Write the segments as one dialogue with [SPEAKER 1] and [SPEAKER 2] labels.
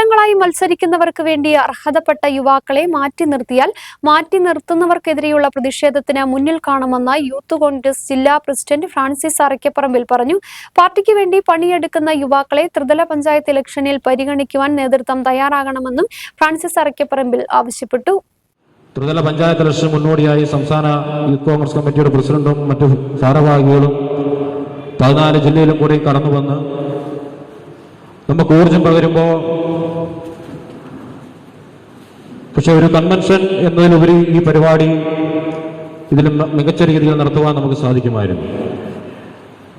[SPEAKER 1] കാലങ്ങളായി മത്സരിക്കുന്നവർക്ക് വേണ്ടി അർഹതപ്പെട്ട യുവാക്കളെ മാറ്റി നിർത്തിയാൽ മാറ്റി നിർത്തുന്നവർക്കെതിരെയുള്ള പ്രതിഷേധത്തിന് മുന്നിൽ കാണുമെന്ന് യൂത്ത് കോൺഗ്രസ് ജില്ലാ പ്രസിഡന്റ് ഫ്രാൻസിസ് അറയ്ക്കപ്പറമ്പിൽ പറഞ്ഞു. പാർട്ടിക്ക് വേണ്ടി പണിയെടുക്കുന്ന യുവാക്കളെ ത്രിതല പഞ്ചായത്ത് ഇലക്ഷനിൽ പരിഗണിക്കുവാൻ നേതൃത്വം തയ്യാറാകണമെന്നും ഫ്രാൻസിസ് അറയ്ക്കപ്പറമ്പിൽ ആവശ്യപ്പെട്ടു.
[SPEAKER 2] ത്രിതല പഞ്ചായത്ത് ഇലക്ഷൻ മുന്നോടിയായി സംസ്ഥാന യൂത്ത് കോൺഗ്രസ് കമ്മിറ്റിയുടെ പ്രസിഡന്റും മറ്റു ഭാരവാഹികളും പതിനാല് ജില്ലയിലും കൂടി കടന്നു വന്ന് നമുക്ക് ഊർജം പകരുമ്പോൾ പക്ഷെ ഒരു കൺവെൻഷൻ എന്നതിലുപരി ഈ പരിപാടി ഇതിലും മികച്ച രീതിയിൽ നടത്തുവാൻ നമുക്ക് സാധിക്കുമായിരുന്നു.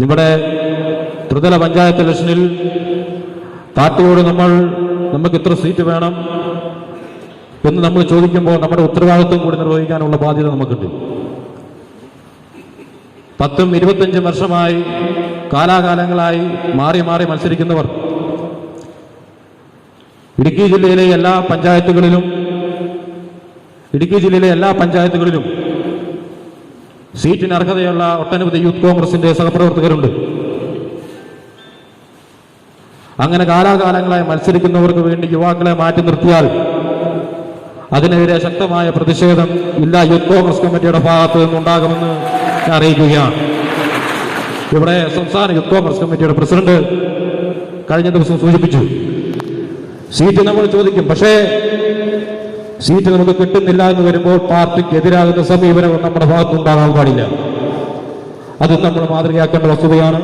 [SPEAKER 2] നമ്മുടെ ത്രിതല പഞ്ചായത്ത് ഇലക്ഷനിൽ പാർട്ടിയോട് നമ്മൾ നമുക്ക് ഇത്ര സീറ്റ് വേണം എന്ന് നമ്മൾ ചോദിക്കുമ്പോൾ നമ്മുടെ ഉത്തരവാദിത്വം കൂടി നിർവഹിക്കാനുള്ള ബാധ്യത നമുക്കുണ്ട്. പത്തും ഇരുപത്തഞ്ചും വർഷമായി കാലാകാലങ്ങളായി മാറി മാറി മത്സരിക്കുന്നവർ ഇടുക്കി ജില്ലയിലെ എല്ലാ പഞ്ചായത്തുകളിലും ഇടുക്കി ജില്ലയിലെ എല്ലാ പഞ്ചായത്തുകളിലും സീറ്റിന് അർഹതയുള്ള ഒട്ടനവധി യൂത്ത് കോൺഗ്രസിന്റെ സഹപ്രവർത്തകരുണ്ട്. അങ്ങനെ കാലാകാലങ്ങളായി മത്സരിക്കുന്നവർക്ക് വേണ്ടി യുവാക്കളെ മാറ്റി നിർത്തിയാൽ അതിനെതിരെ ശക്തമായ പ്രതിഷേധം ജില്ലാ യൂത്ത് കോൺഗ്രസ് കമ്മിറ്റിയുടെ ഭാഗത്ത് നിന്നുണ്ടാകുമെന്ന് ഞാൻ അറിയിക്കുകയാണ്. ഇവിടെ സംസ്ഥാന യൂത്ത് കോൺഗ്രസ് കമ്മിറ്റിയുടെ പ്രസിഡന്റ് കഴിഞ്ഞ ദിവസം സൂചിപ്പിച്ചു. സീറ്റ് നമ്മൾ ചോദിക്കും പക്ഷേ സീറ്റ് നമുക്ക് കിട്ടുന്നില്ല എന്ന് വരുമ്പോൾ പാർട്ടിക്ക് എതിരാകുന്ന സമീപനം നമ്മുടെ ഭാഗത്ത് ഉണ്ടാകാൻ പാടില്ല. അത് നമ്മൾ മാതൃകയാക്കേണ്ട വസ്തുതയാണ്.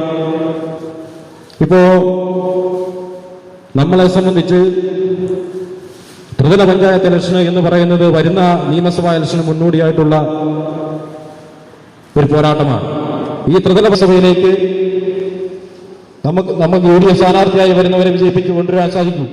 [SPEAKER 2] ഇപ്പോ നമ്മളെ സംബന്ധിച്ച് ത്രിതല പഞ്ചായത്ത് ഇലക്ഷൻ എന്ന് പറയുന്നത് വരുന്ന നിയമസഭാ ഇലക്ഷന് മുന്നോടിയായിട്ടുള്ള ഒരു പോരാട്ടമാണ്. ഈ ത്രിതല സഭയിലേക്ക് നമുക്ക് നമുക്ക് യു ഡി എഫ് സ്ഥാനാർത്ഥിയായി വരുന്നവരെ വിജയിപ്പിച്ച് കൊണ്ടുവരാൻ സാധിക്കും.